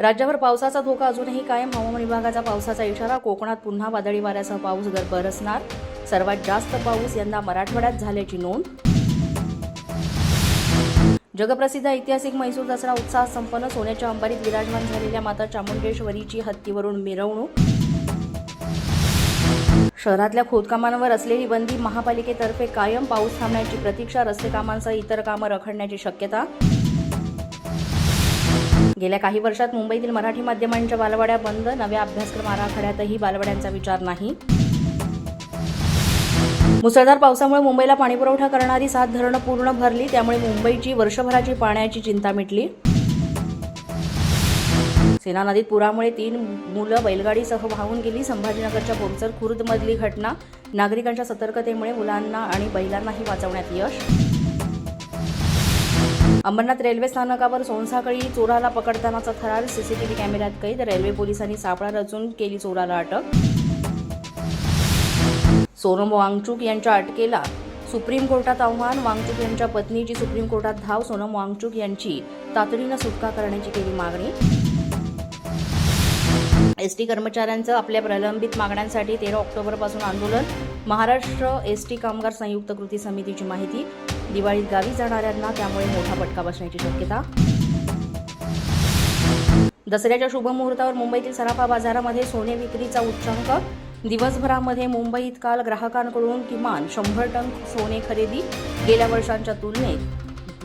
राज्यभर पावसाचा धोका अजूनही कायम. हवामान विभागाचा पावसाचा इशारा. कोकणात पुन्हा वादळी वाऱ्यासह पाऊस दर बरसणार सर्वात जास्त पाऊस यंदा मराठवाड्यात झाल्याची नोंद. जगप्रसिद्ध ऐतिहासिक मैसूर दसरा उत्साह संपन्न. सोन्याच्या अंबारीत विराजमान झालेल्या माता चामुंडेश्वरीची हत्तीवरून मिरवणूक. शहरातल्या खोदकामांवर असलेली बंदी महापालिकेतर्फे कायम. पाऊस थांबण्याची प्रतीक्षा. रस्ते कामांसह इतर कामं रखडण्याची शक्यता. गेल्या काही वर्षात मुंबईतील मराठी माध्यमांच्या बालवाड्या बंद नव्या अभ्यासक्रम आराखड्यातही बालवाड्यांचा विचार नाही. मुसळधार पावसामुळे मुंबईला पाणीपुरवठा करणारी सात धरणं पूर्ण भरली त्यामुळे मुंबईची वर्षभराची पाण्याची चिंता मिटली. सेना नदीत पुरामुळे तीन मुलं बैलगाडीसह वाहून गेली. संभाजीनगरच्या बोरसर खुर्दमधली घटना नागरिकांच्या सतर्कतेमुळे मुलांना आणि बैलांनाही वाचवण्यात यश अंबरनाथ रेल्वे स्थानकावर सोनसाकळी चोराला पकडतानाचा थरार सीसीटीव्ही कॅमेऱ्यात कैद रेल्वे पोलिसांनी सापळा रचून केली चोराला अटक. सोनम वांगचूक यांच्या अटकेला सुप्रीम कोर्टात आव्हान वांगचूक यांच्या पत्नीची सुप्रीम कोर्टात धाव सोनम वांगचूक यांची तातडीनं सुटका करण्याची केली मागणी. एस टी कर्मचाऱ्यांचं आपल्या प्रलंबित मागण्यांसाठी तेरा ऑक्टोबरपासून आंदोलन महाराष्ट्र एस टी कामगार संयुक्त कृती समितीची माहिती. दिवाळीत गावी जाणाऱ्यांना त्यामुळे मोठा फटका बसण्याची शक्यता. दसऱ्याच्या शुभमुहूर्तावर मुंबईतील सराफा बाजारामध्ये सोने विक्रीचा उच्चांक. दिवसभरामध्ये मुंबईत काल ग्राहकांकडून किमान शंभर टन सोने खरेदी गेल्या वर्षांच्या तुलनेत